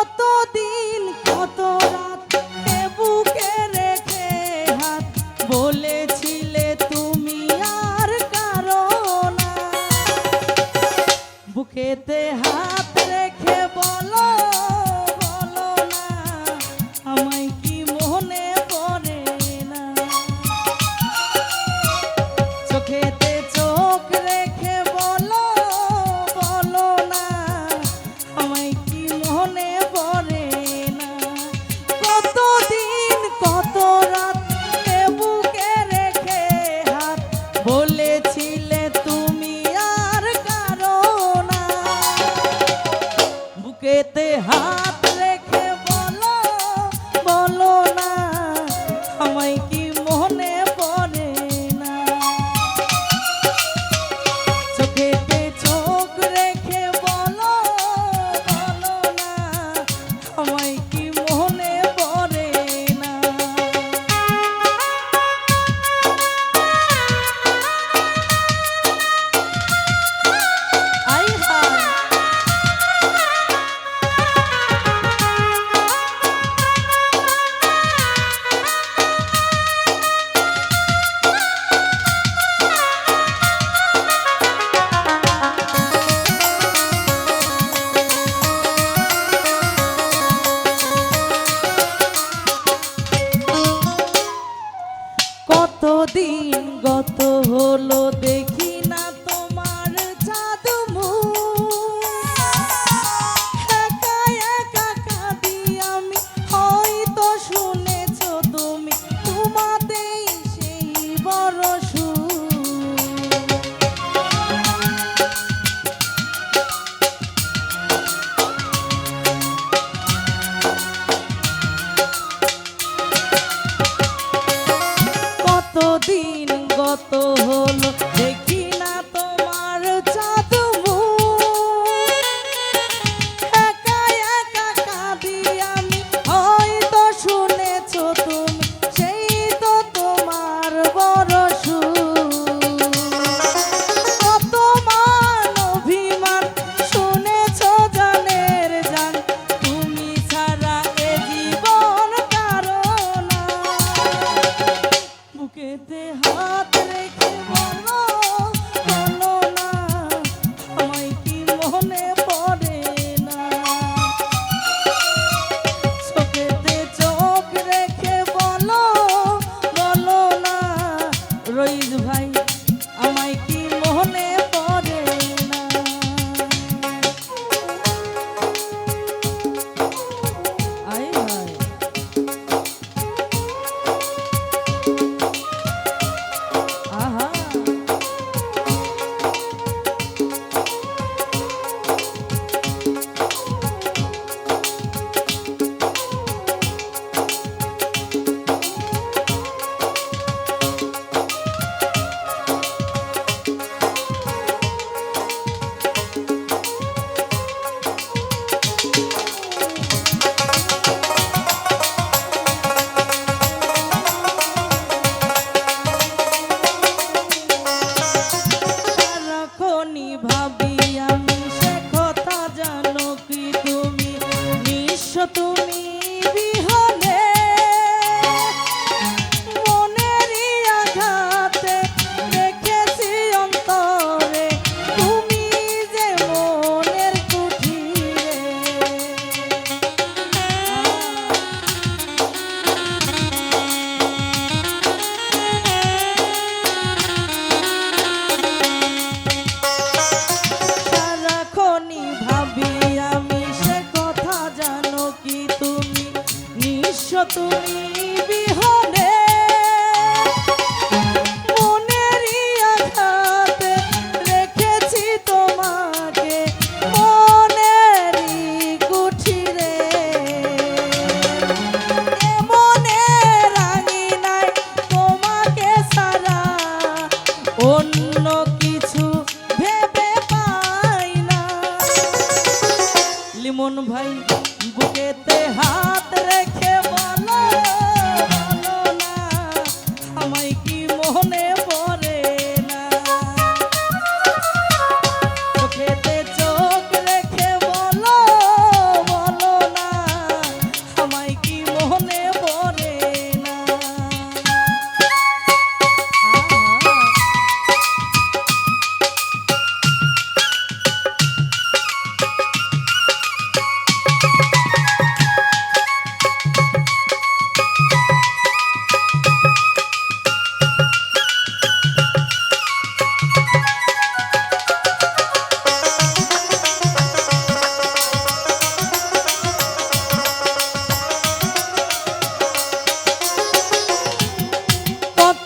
কত দিন কত বুকেতে হাত রেখে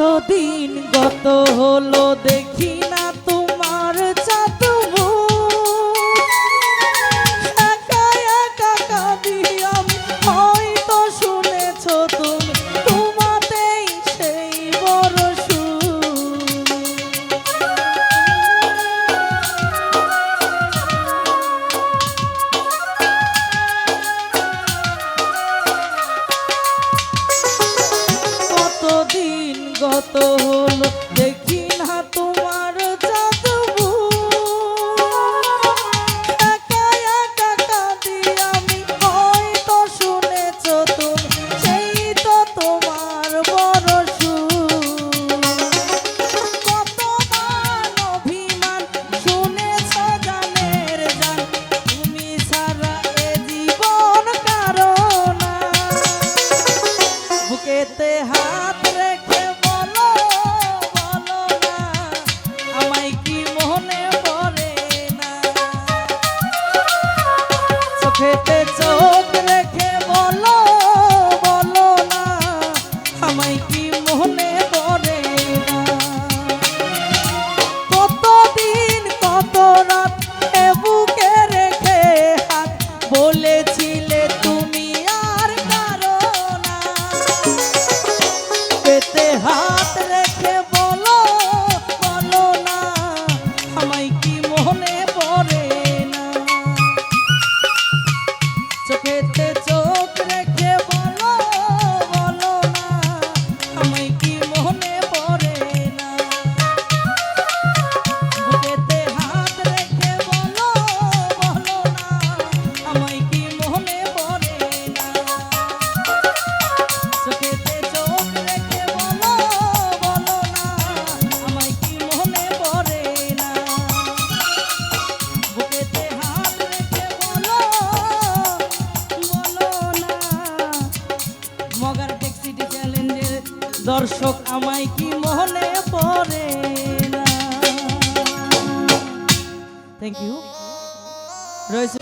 কতদিন গত হলো দেখি চোখেতে চোখ রেখে বলো বলো না, আমায় কি মনে পড়ে না? কতদিন, কত রাত এ রেখে হাত বলেছিলে দর্শক আমায় কি মনে পড়ে না? থ্যাংক ইউ রয়েছে